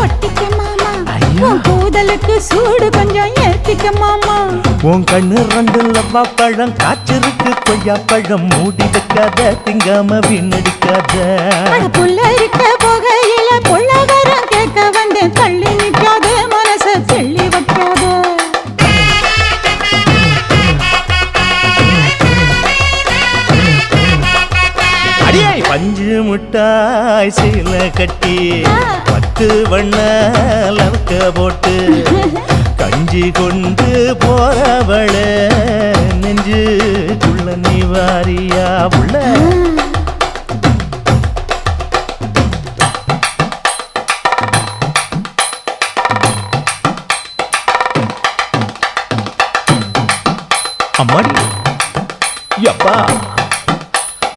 ஒட்டிக்க மாமா. உன் கூதலுக்கு சூடு கொஞ்சம் ஏத்திக்க மாமா. உன் கண்ணு ரெண்டு லவ்வா பழம் காய்ச்சிருக்கு கொய்யா பழம். மூடி வைக்காத திங்காம வீணடிக்காத. புள்ள இருக்க போகையில பொள்ளவரம் கேட்க வந்து தள்ளி நிற்காத மனச தெள்ளி வைக்காத. பஞ்சு முட்டாய் சீல கட்டி. பத்து வண்ண போட்டு கஞ்சி கொண்டு போறவள நெஞ்சுக்குள்ள நீ வாரியா உள்ள? அம்மாடி. எப்பா?